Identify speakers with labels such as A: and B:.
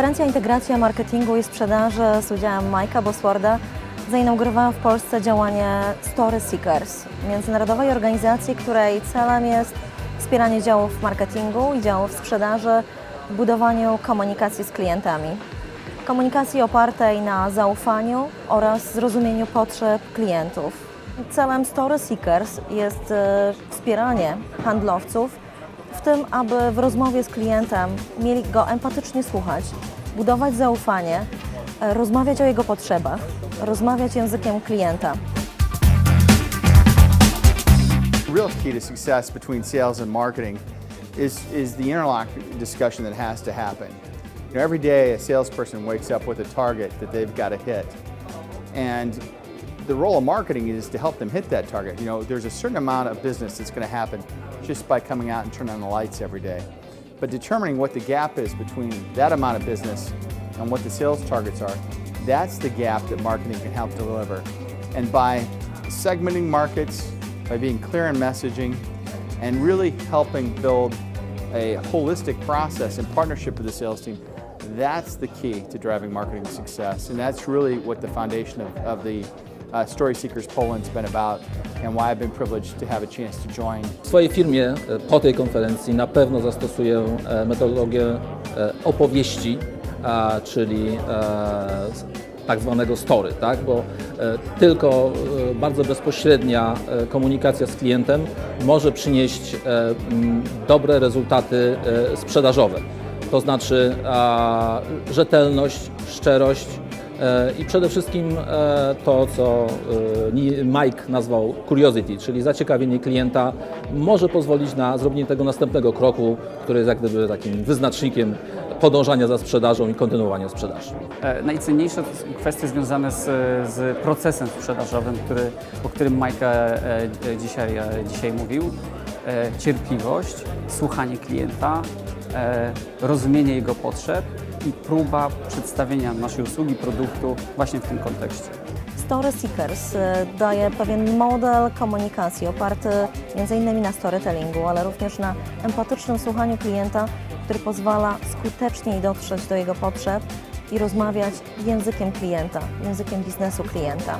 A: Konferencja Integracja Marketingu i Sprzedaży z udziałem Majka Boswarda zainaugurowała w Polsce działanie Story Seekers, międzynarodowej organizacji, której celem jest wspieranie działów marketingu i działów sprzedaży w budowaniu komunikacji z klientami. Komunikacji opartej na zaufaniu oraz zrozumieniu potrzeb klientów. Celem Story Seekers jest e, wspieranie handlowców w tym, aby w rozmowie z klientem mieli go empatycznie słuchać, budować zaufanie, e, rozmawiać o jego potrzebach, rozmawiać językiem klienta.
B: The real key to success between sales and marketing is, is the interlock discussion that has to happen. You know, every day a salesperson wakes up with a target that they've got to hit. And the role of marketing is to help them hit that target. You know, there's a certain amount of business that's going to happen just by coming out and turning on the lights every day. But determining what the gap is between that amount of business and what the sales targets are, that's the gap that marketing can help deliver. And by segmenting markets, by being clear in messaging, and really helping build a holistic process in partnership with the sales team, that's the key to driving marketing success. And that's really what the foundation of, of the uh, Story Seekers Poland's been about, and why I've been privileged to have a chance to join
C: W swojej firmie e, po tej konferencji na pewno zastosuję e, metodologię e, opowieści, czyli tak zwanego story, tak? bo tylko bardzo bezpośrednia komunikacja z klientem może przynieść dobre rezultaty sprzedażowe. To znaczy rzetelność, szczerość, I przede wszystkim e, to, co e, Mike nazwał curiosity, czyli zaciekawienie klienta, może pozwolić na zrobienie tego następnego kroku, który jest jak gdyby takim wyznacznikiem podążania za sprzedażą i kontynuowania sprzedaży.
D: E, Najcenniejsze to są kwestie związane z, z procesem sprzedażowym, który, o którym Mike e, e, dzisiaj, e, dzisiaj mówił. E, Cierpliwość, słuchanie klienta, e, rozumienie jego potrzeb i próba przedstawienia naszej usługi, produktu właśnie w tym kontekście.
A: Story Seekers e, daje pewien model komunikacji oparty m.in. na storytellingu, ale również na empatycznym słuchaniu klienta, który pozwala skuteczniej dotrzeć do jego potrzeb i rozmawiać językiem klienta, językiem biznesu klienta.